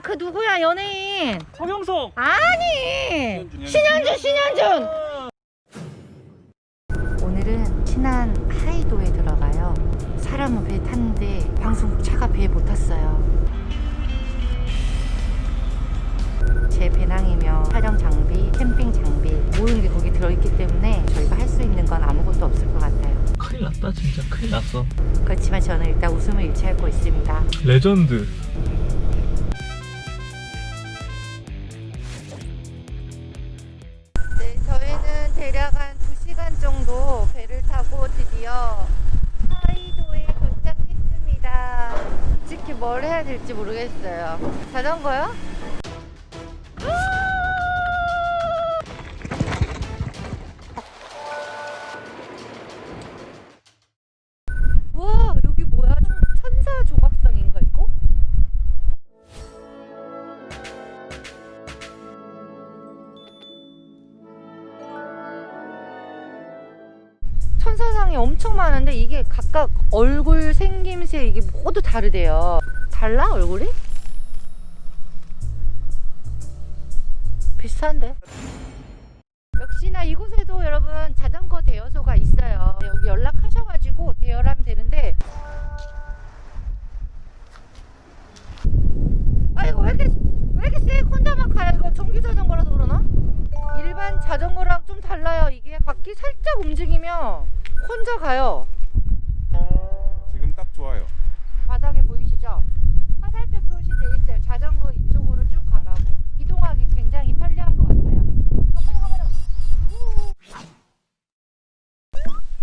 아그 누구야 연예인? 서경석. 아니! 신현준 신현준 오늘은 신안 하이도에 들어가요. 사람은 배 탔는데 방송 차가 배에 못 탔어요. 제 배낭이며 촬영 장비, 캠핑 장비 모든 게 거기 들어있기 때문에 저희가 할 수 있는 건 아무것도 없을 것 같아요. 큰일 났다 진짜. 큰일 났어. 그렇지만 저는 일단 웃음을 일치하고 있습니다. 레전드. 타고 드디어 하이도에 도착했습니다. 솔직히 뭘 해야 될지 모르겠어요. 자전거요? 많은데 이게 각각 얼굴 생김새 이게 모두 다르대요. 달라 얼굴이? 비슷한데? 역시나 이곳에도 여러분 자전거 대여소가 있어요. 여기 연락하셔가지고 대여하면 되는데 아이고 왜 이렇게 왜 이렇게 세? 혼자만 가요? 이거 전기 자전거라서 그러나? 일반 자전거랑 좀 달라요. 이게 바퀴 살짝 움직이면 혼자 가요. 지금 딱 좋아요. 바닥에 보이시죠? 화살표 표시돼 있어요. 자전거 이쪽으로 쭉 가라고. 이동하기 굉장히 편리한 것 같아요.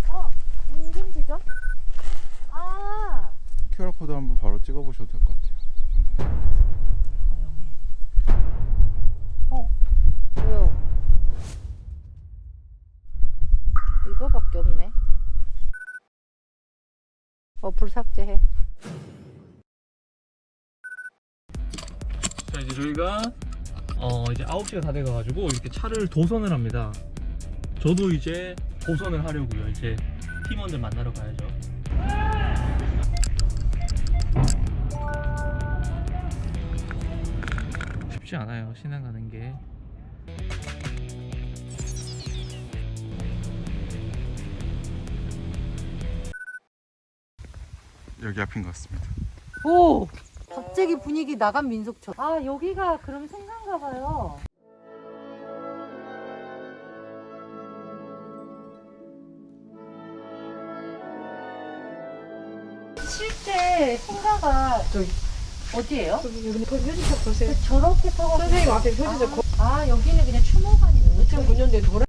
어, 인증되죠? 아, QR 코드 한번 바로 찍어보셔도 될 것 같아요. 어, 불 삭제해. 자 이제 저희가 어 이제 9시가 다 돼가지고 이렇게 차를 도선을 합니다. 저도 이제 도선을 하려고요. 이제 팀원들 만나러 가야죠. 쉽지 않아요. 신앙 가는 게. 여기 앞인 것 같습니다. 오! 갑자기 분위기 나간 민속촌. 아, 여기가 그럼 생산가 봐요. 실제 생가가 저 어디예요? 여기 근데 그 보세요. 저렇게 타고 선생님 앞에 표지판 거 아, 여기는 그냥 추모관이네. 2009년도에 도라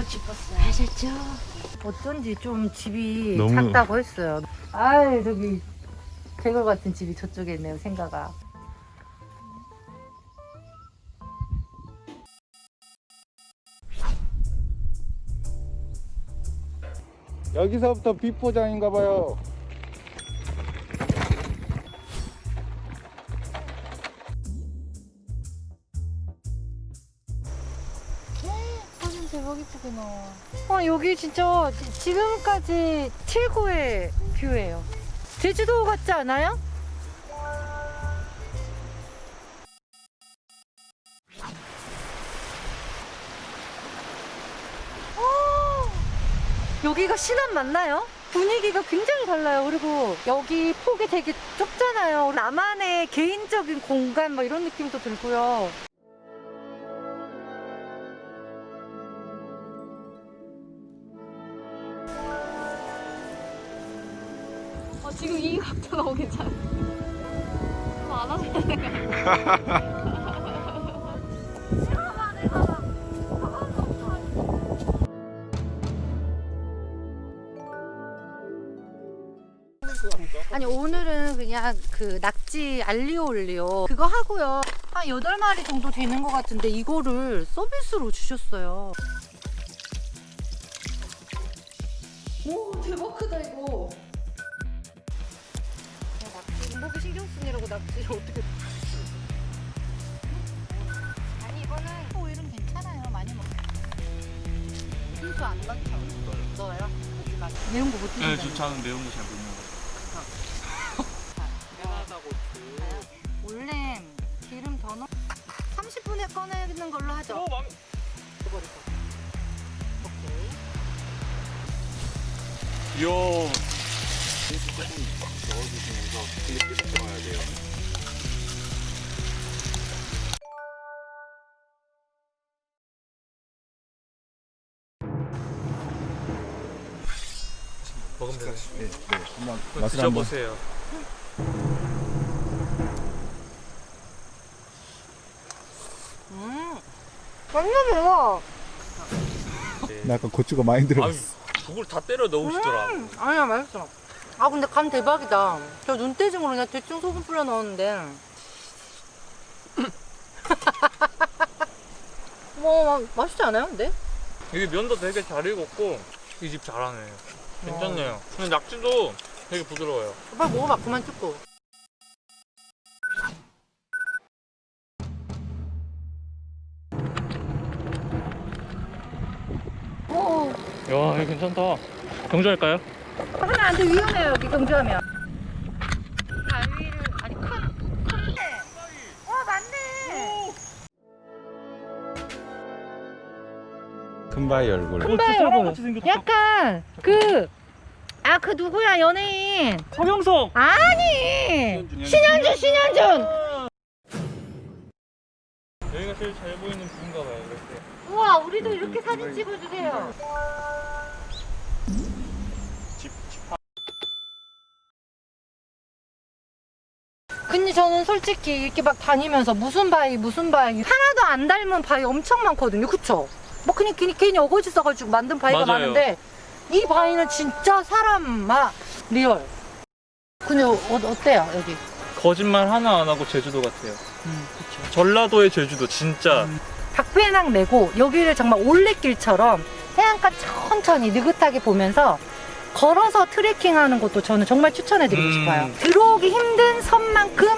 잘못 짚었어요. 하셨죠? 어쩐지 좀 집이 너무- 작다고 했어요. 아 저기 개굴 같은 집이 저쪽에 있네요, 생가가. 여기서부터 비포장인가 봐요. 대박 이쁘게 나와. 어, 여기 진짜 지- 지금까지 최고의 뷰예요. 제주도 같지 않아요? 어, 여기가 신안 맞나요? 분위기가 굉장히 달라요. 그리고 여기 폭이 되게 좁잖아요. 나만의 개인적인 공간 뭐 이런 느낌도 들고요. 아, 지금 이 각도 너무 괜찮아. 안 하셔도 아니 오늘은 그냥 그 낙지 알리오 올리오 그거 하고요 한 8마리 정도 되는 것 같은데 이거를 서비스로 주셨어요 오, 대박 크다, 이거. 방법이 신경 쓰느라고 나 진짜 어떻게 아니 이거는 오일은 괜찮아요. 많이 먹어. 순수 안 넣죠. 넣어요. 고기 맛. 매운 거못 드신다. 네, 저는 매운 거 잘 못 먹어요. 편하다고. 원래 기름 더 넣. 30분에 꺼내는 걸로 하죠. 막. 버릴 거. 오케이. 이야. 넣어주시면서 클릭 넣어야 돼요. 먹으면. 네, 네. 한번 맛을 한번. 드셔보세요. 음. 완전 매워. 나 아까 고추가 많이 아유, 들어갔어. 국을 다 때려 넣으시더라. 음, 아니야 맛있어. 아 근데 간 대박이다. 저 눈대중으로 그냥 대충 소금 뿌려 넣었는데. 뭐 마- 맛있지 않아요? 근데? 이게 면도 되게 잘 익었고 이 집 잘하네. 괜찮네요. 근데 낙지도 되게 부드러워요. 빨리 먹어봐 그만 찍고. 오, 야, 이거 괜찮다. 경주할까요? 하면 안돼 위험해요 여기 경주하면. 가위를 아니 큰 큰데. 어 맞네. 큰 바위 얼굴. 큰바위 같이 생겼어. 약간 그. 아 그 누구야 연예인 서경석. 아니 신현준 신현준 여기가 제일 잘 보이는 뷰인가 봐요. 이렇게. 우와 우리도 이렇게 사진 찍어주세요 근데 저는 솔직히 이렇게 막 다니면서 무슨 바위 무슨 바위 하나도 안 닮은 바위 엄청 많거든요 그쵸? 뭐 그냥 괜히, 괜히 어거지 써가지고 만든 바위가 맞아요. 많은데 이 바위는 진짜 사람 막 리얼 근데 어, 어때요 여기? 거짓말 하나 안 하고 제주도 같아요. 음 그쵸 전라도의 제주도 진짜 박배낭 내고 여기를 정말 올레길처럼 해안가 천천히 느긋하게 보면서 걸어서 트레킹하는 것도 저는 정말 추천해드리고 음. 싶어요. 들어오기 힘든 섬만큼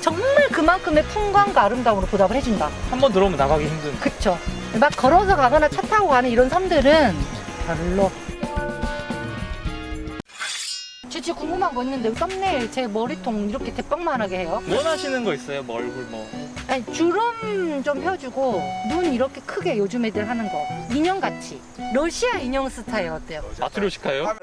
정말 그만큼의 풍광과 아름다움으로 보답을 해준다. 한 번 들어오면 나가기 힘든. 그쵸? 막 걸어서 가거나 차 타고 가는 이런 섬들은 별로. 저 진짜 궁금한 거 있는데 썸네일 제 머리통 이렇게 대빵만하게 해요? 원하시는 거 있어요? 뭐 얼굴 뭐. 아니 주름 좀 펴주고 눈 이렇게 크게 요즘 애들 하는 거 인형 같이 러시아 인형 스타일 어때요? 마트로시카요?